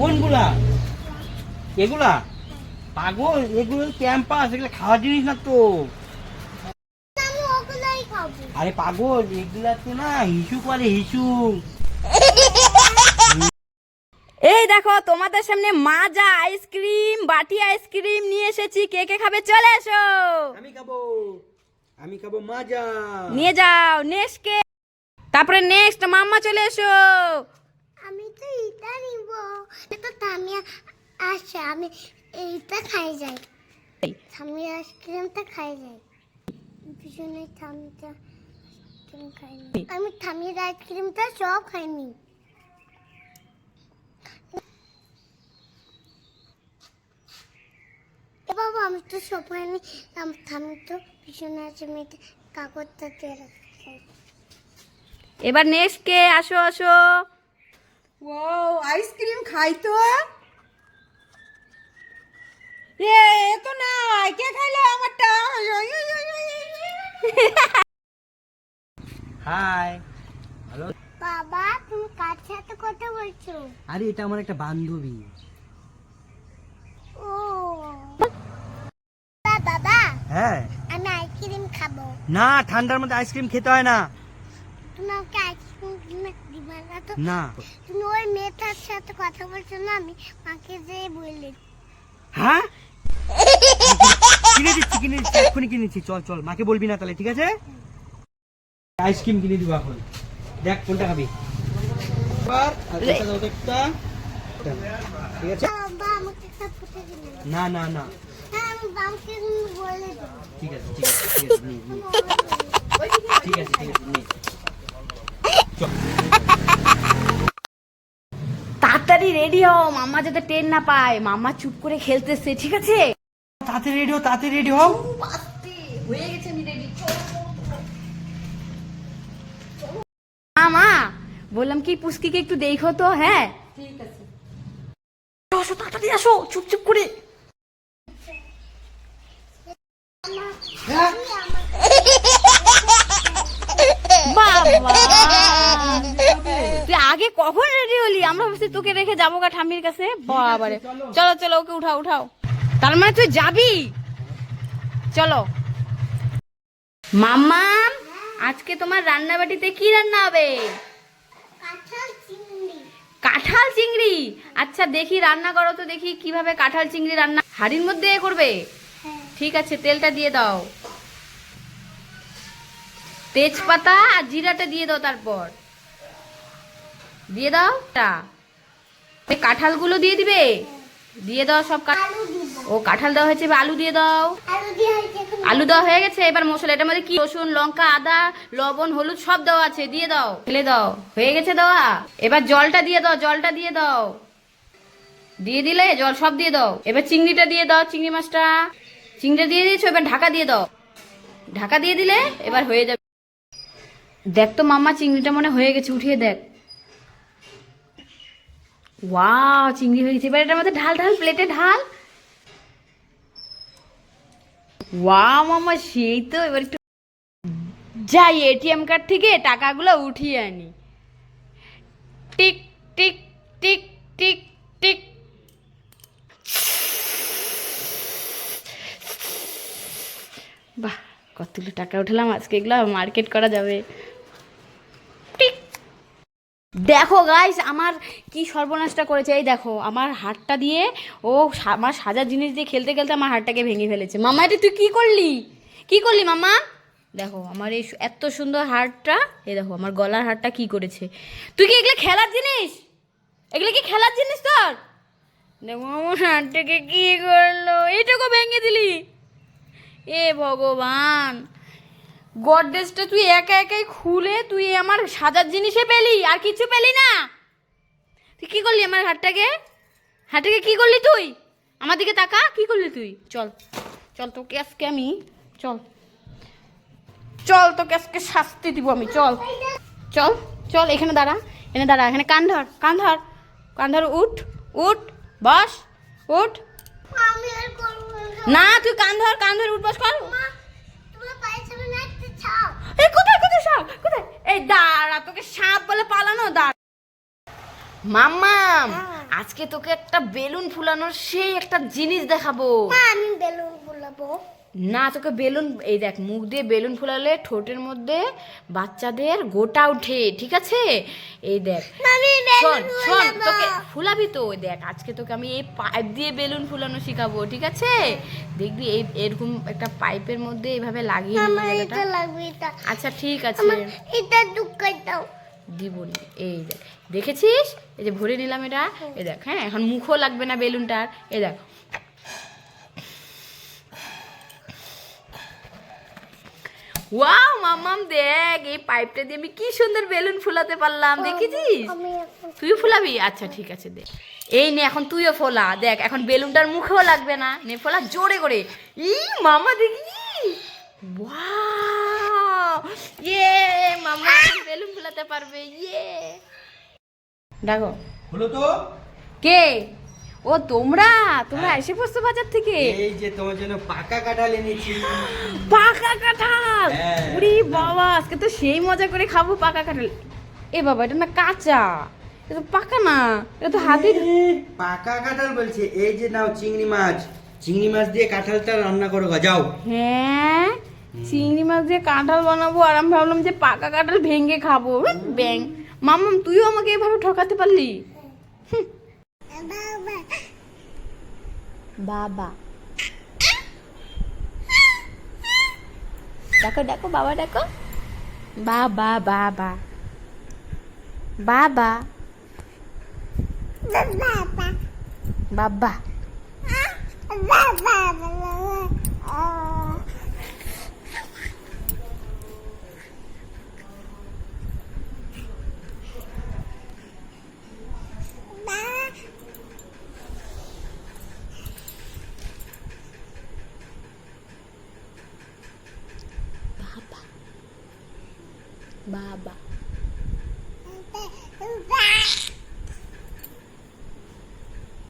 কোনগুলা? এগুলা? পাগল এগুলো ক্যাম্পাস এগুলো খাওয়ার জিনিস না তো। আমি ওগুলাই খাব। আরে পাগল এগুলা তো না হিসু করে হিসু। এই দেখো তোমাদের সামনে মাজা আইসক্রিম বাটি আইসক্রিম নিয়ে এসেছি। কে কে খাবে? চলে এসো। আমি খাব আমি খাব মাজা। নিয়ে যাও নেক্সট কে? তারপরে নেক্সট মাম্মা চলে এসো। আমি তো এটা এটা থামিয়া আচ্ছা আমি এইটা খাই যাই। থামিয়া আইসক্রিমটা খাই যাই। পিছনে থামিটা খাইনি। আমি আইসক্রিমটা সব খাইনি। বাবা আমি তো সব খাইনি। থামি তো পিছনে আছে মেয়েটা দিয়ে রাখছি। এবার নেক্সট কে? আসো আসো। ওয়াও আইসক্রিম খাই তো। এ এ তো না কে খাইলো আমারটা? হাই। হ্যালো। বাবা তুমি কার সাথে কথা বলছো? আরে এটা আমার একটা বান্ধবী। ও। বাবা হ্যাঁ। আমি আইসক্রিম খাব। না ঠান্ডার মধ্যে আইসক্রিম খেতে হয় না। তুমি আমাকে আইসক্রিম না তো না। তুমি ওই মেয়েটার সাথে কথা বলছো না আমি মাকে যে বললি হ্যাঁ? কিনে দিচ্ছি কিনে দিচ্ছি এক্ষুনি কিনে দিচ্ছি। চল চল মাকে বলবি না তাহলে ঠিক আছে? আইসক্রিম কিনে দিব এখন। দেখ কোনটা খাবি। ঠিক আছে? দিলে না। না না হ্যাঁ ঠিক আছে ঠিক আছে ঠিক আছে। ঠিক আছে ঠিক আছে নে। চল তাড়াতাড়ি রেডি হও। মাম্মা যাতে ট্রেন না পায়। মাম্মা চুপ করে খেলতেছে ঠিক আছে? তাতে রেডি হও তাতে রেডি হও। হয়ে গেছে আমি রেডি মা বললাম কি পুস্কিকে একটু দেখো তো হ্যাঁ? ঠিক আছে। আসো তাড়াতাড়ি আসো চুপ চুপ করে বাবা তুই আগে কখন রেডি হলি আমরা ভাবছি তোকে রেখে যাব গা ঠাম্মির কাছে। বাবারে। চলো চলো ওকে উঠাও উঠাও। তার মানে তুই যাবি? চলো। মাম্মা আজকে তোমার রান্না বাটিতে কি রান্না হবে? কাঁঠাল চিংড়ি? আচ্ছা দেখি রান্না করো তো দেখি কীভাবে কাঁঠাল চিংড়ি রান্না হাড়ির মধ্যে এ করবে? হ্যাঁ। ঠিক আছে তেলটা দিয়ে দাও। তেজপাতা আর জিরাটা দিয়ে দাও তারপর। দিয়ে দাও টা। কাঁঠালগুলো দিয়ে দিবে? দিয়ে দাও সব ও কাঁঠাল দেওয়া হয়েছে এবার আলু দিয়ে দাও। আলু দেওয়া হয়ে গেছে এবার মশলা এটার মধ্যে কি? রসুন লঙ্কা আদা লবণ হলুদ সব দেওয়া আছে দিয়ে দাও। ফেলে দাও। হয়ে গেছে দেওয়া? এবার জলটা দিয়ে দাও জলটা দিয়ে দাও। দিয়ে দিলে জল সব দিয়ে দাও। এবার চিংড়িটা দিয়ে দাও চিংড়ি মাছটা। চিংড়িটা দিয়ে দিয়েছ এবার ঢাকা দিয়ে দাও। ঢাকা দিয়ে দিলে এবার হয়ে যাবে। দেখ তো মাম্মা চিংড়িটা মনে হয়ে গেছে উঠিয়ে দেখ। ওয়াও, চিংড়ি হয়ে গেছে। এবার এটার মধ্যে ঢাল ঢাল প্লেটে ঢাল। ওয়াও, মামা, সেই তো। এবার একটু যাই এটিএম কার্ড থেকে টাকাগুলো উঠিয়ে আনি। Tick tick tick tick tick. বাহ, কতগুলো টাকা উঠলাম। আজকে এগুলো মার্কেট করা যাবে। দেখো গাইস আমার কি সর্বনাশটা করেছে, এই দেখো, আমার হাতটা দিয়ে ও আমার সাজার জিনিস দিয়ে খেলতে খেলতে আমার হাতটাকে ভেঙে ফেলেছে। মামা, এটা তুই কি করলি? কি করলি, মামা? দেখো, আমার এই এত সুন্দর হারটা এই দেখো, আমার গলার হারটা কি করেছে। তুই কি এগুলো খেলার জিনিস? এগুলো কি খেলার জিনিস তোর? দেখো, আমার হাতটাকে কি করল? এইটাকে ভেঙে দিলি। এ ভগবান! গডরেজটা তুই একা একাই খুলে তুই আমার সাজার জিনিসে পেলি আর কিছু পেলি না। তুই কি করলি আমার হাটটাকে হাটটাকে কি করলি তুই? আমার দিকে তাকা কি করলি তুই? চল চল তোকে আজকে আমি চল। চল তোকে আজকে শাস্তি দিব আমি চল। চল চল এখানে দাঁড়া এখানে দাঁড়া এখানে কান ধর কান ধর কান ধর উঠ উঠ বস উঠ। না। তুই কান ধর কান ধর উঠ বস কর মা তোমার পায়ের সামনে একটা ছাপ এই কোথায় সাপ কোথায়? এই দাঁড়া তোকে সাপ বলে পালানো দাঁড়া। মাম্মাম আজকে তোকে একটা বেলুন ফুলানোর সেই একটা জিনিস দেখাবো। আমি বেলুন ফুলাবো? না তোকে বেলুন এই দেখ মুখ দিয়ে বেলুন ফুলালে ঠোঁটের মধ্যে বাচ্চাদের গোটা উঠে ঠিক আছে? এই দেখ শোন শোন তোকে ফুলাবি তো ওই দেখ আজকে তোকে আমি এই পাইপ দিয়ে বেলুন ফুলানো শিখাবো ঠিক আছে? দেখবি এই এরকম একটা পাইপের মধ্যে এইভাবে লাগিয়ে আচ্ছা ঠিক আছে। এটা দাও। এই দেখ দেখেছিস? এই যে ভরে নিলাম এটা এই দেখ হ্যাঁ এখন মুখও লাগবে না বেলুনটার এই দেখ। ওয়াও মামাম দেখ এই পাইপটা দিয়ে আমি কি সুন্দর বেলুন ফুলাতে পারলাম দেখেছিস? তুই ফুলাবি? আচ্ছা ঠিক আছে দে। এই নে এখন তুইও ফোলা দেখ এখন বেলুনটার মুখেও লাগবে না। নে ফোলা জোরে করে। ই মামা দেখি। ওয়াও ইয়ে মামা বেলুন ফুলাতে পারবে ইয়ে। ডাকো হলো তো? কে? ও তোমরা? তোমরা এসে পড়ছো বাজার থেকে? এই যে তোমার জন্য পাকা কাঁঠাল এনেছি। পাকা কাঁঠাল? হ্যাঁ। উরি বাবা আজকে তো সেই মজা করে খাব পাকা কাঁঠাল। এ বাবা এটা না কাঁচা? এটা তো পাকা না। এটা তো হাতে পাকা কাঁঠাল বলছে। এই যে নাও চিংড়ি মাছ। চিংড়ি মাছ দিয়ে কাঁঠালটা রান্না করো গা, যাও হ্যাঁ চিংড়ি মাছ দিয়ে কাঁঠাল বানাবো আর আমি ভাবলাম যে পাকা কাঁঠাল ভেঙে খাব। ব্যাং। মামাম তুইও আমাকে এভাবে ঠকাতে পারলি? বাবা। বাবা দেখো দেখো বাবা দেখো বাবা বাবা বাবা বাবা বাবা বাবা বাবা